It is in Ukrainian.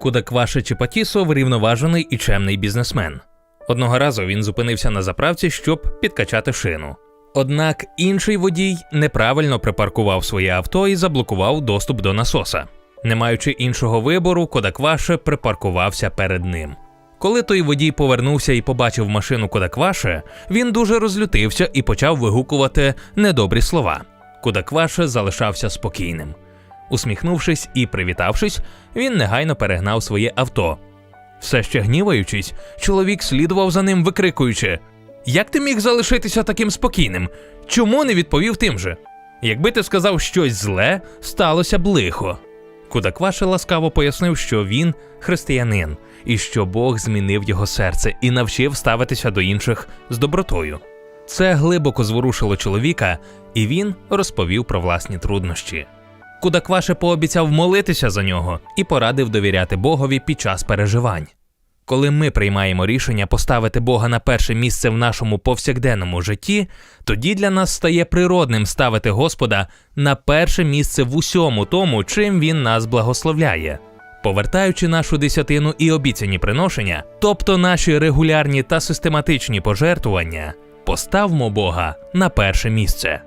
Кудакваше Чепатісо врівноважений і чемний бізнесмен. Одного разу він зупинився на заправці, щоб підкачати шину. Однак інший водій неправильно припаркував своє авто і заблокував доступ до насоса. Не маючи іншого вибору, Кодакваше припаркувався перед ним. Коли той водій повернувся і побачив машину Кодакваше, він дуже розлютився і почав вигукувати недобрі слова. Кодакваше залишався спокійним. Усміхнувшись і привітавшись, він негайно перегнав своє авто. Все ще гніваючись, чоловік слідував за ним, викрикуючи: Як ти міг залишитися таким спокійним? Чому не відповів тим же? Якби ти сказав щось зле, сталося б лихо. Кудакваше ласкаво пояснив, що він християнин, і що Бог змінив його серце і навчив ставитися до інших з добротою. Це глибоко зворушило чоловіка, і він розповів про власні труднощі. Кудакваше пообіцяв молитися за нього і порадив довіряти Богові під час переживань. Коли ми приймаємо рішення поставити Бога на перше місце в нашому повсякденному житті, тоді для нас стає природним ставити Господа на перше місце в усьому тому, чим Він нас благословляє. Повертаючи нашу десятину і обіцяні приношення, тобто наші регулярні та систематичні пожертвування, поставмо Бога на перше місце.